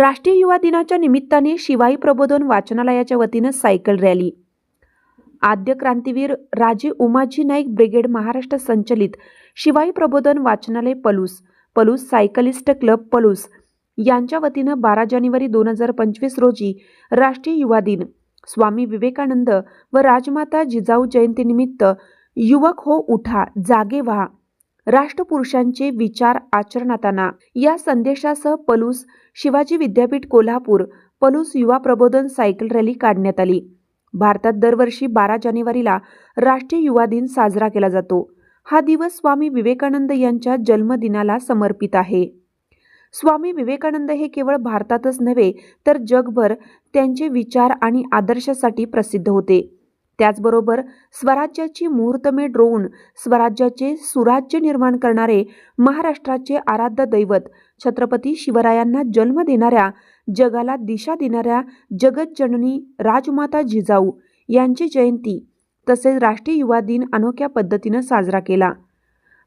राष्ट्रीय युवा दिनाच्या निमित्ताने शिवाई प्रबोधन वाचनालयाच्या वतीनं सायकल रॅली. आद्य क्रांतीवीर राजे उमाजी नाईक ब्रिगेड महाराष्ट्र संचलित शिवाई प्रबोधन वाचनालय पलूस पलूस सायकलिस्ट क्लब पलूस यांच्या वतीनं बारा जानेवारी दोन हजार पंचवीस रोजी राष्ट्रीय युवा दिन. स्वामी विवेकानंद व राजमाता जिजाऊ जयंतीनिमित्त युवक हो उठा जागे व्हा. राष्ट्रपुरुषांचे विचार आचरणात आणा या संदेशासह पलूस शिवाजी विद्यापीठ कोल्हापूर पलूस युवा प्रबोधन सायकल रॅली काढण्यात आली. भारतात दरवर्षी बारा जानेवारीला राष्ट्रीय युवा दिन साजरा केला जातो. हा दिवस स्वामी विवेकानंद यांच्या जन्मदिनाला समर्पित आहे. स्वामी विवेकानंद हे केवळ भारतातच नव्हे तर जगभर त्यांचे विचार आणि आदर्शासाठी प्रसिद्ध होते. त्याचबरोबर स्वराज्याची मुहूर्तमेढ रोवून स्वराज्याचे सुराज्य निर्माण करणारे महाराष्ट्राचे आराध्य दैवत छत्रपती शिवरायांना जन्म देणाऱ्या जगाला दिशा देणाऱ्या जगतजननी राजमाता जिजाऊ यांची जयंती तसेच राष्ट्रीय युवा दिन अनोख्या पद्धतीनं साजरा केला.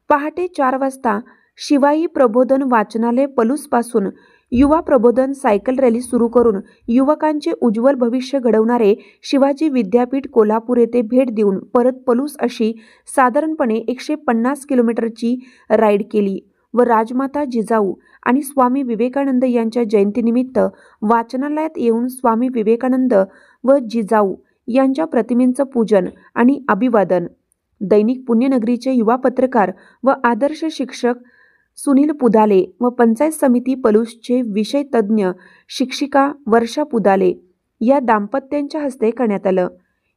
पहाटे चार वाजता शिवाई प्रबोधन वाचनालय पलूसपासून युवा प्रबोधन सायकल रॅली सुरू करून युवकांचे उज्ज्वल भविष्य घडवणारे शिवाजी विद्यापीठ कोल्हापूर येथे भेट देऊन परत पलूस अशी साधारणपणे एकशे पन्नास किलोमीटरची राईड केली व राजमाता जिजाऊ आणि स्वामी विवेकानंद यांच्या जयंतीनिमित्त वाचनालयात येऊन स्वामी विवेकानंद व जिजाऊ यांच्या प्रतिमेंचं पूजन आणि अभिवादन. दैनिक पुण्यनगरीचे युवा पत्रकार व आदर्श शिक्षक सुनील पुदाले व पंचायत समिती पलूसचे विषय तज्ज्ञ शिक्षिका वर्षा पुदाले या दाम्पत्यांच्या हस्ते करण्यात आलं.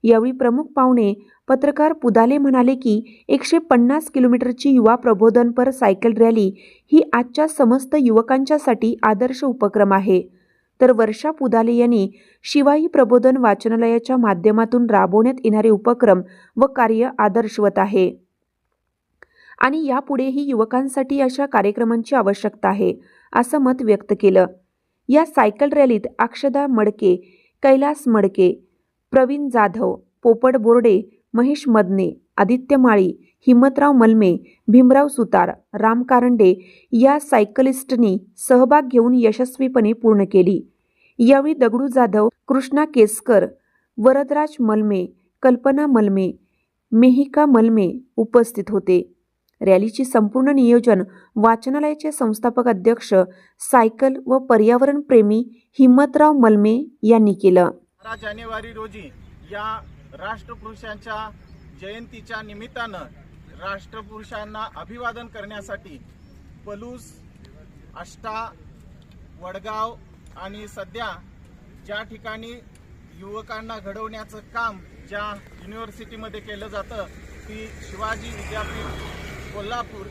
यावेळी प्रमुख पाहुणे पत्रकार पुदाले म्हणाले की एकशे पन्नास किलोमीटरची युवा प्रबोधनपर सायकल रॅली ही आजच्या समस्त युवकांच्यासाठी आदर्श उपक्रम आहे. तर वर्षा पुदाले यांनी शिवाई प्रबोधन वाचनालयाच्या माध्यमातून राबवण्यात येणारे उपक्रम व कार्य आदर्शवत आहे. आणि यापुढेही युवकांसाठी अशा कार्यक्रमांची आवश्यकता आहे असं मत व्यक्त केलं. या सायकल रॅलीत अक्षदा मडके कैलास मडके प्रवीण जाधव पोपट बोर्डे महेश मदने आदित्य माळी हिम्मतराव मलमे भीमराव सुतार राम कारंडे या सायकलिस्टनी सहभाग घेऊन यशस्वीपणे पूर्ण केली. यावेळी दगडू जाधव कृष्णा केसकर वरदराज मलमे कल्पना मलमे मेहिका मलमे उपस्थित होते. रॅलीची संपूर्ण नियोजन वाचनालयाचे संस्थापक अध्यक्ष सायकल व पर्यावरण प्रेमी हिम्मतराव मलमे यांनी केलं. बारा जानेवारी रोजी या राष्ट्रपुरुषांच्या जयंतीच्या निमित्तानं राष्ट्रपुरुषांना अभिवादन करण्यासाठी पलूस आष्टा वडगाव आणि सध्या ज्या ठिकाणी युवकांना घडवण्याचं काम ज्या युनिव्हर्सिटीमध्ये केलं जातं ती शिवाजी विद्यापीठ कोल्हापूर.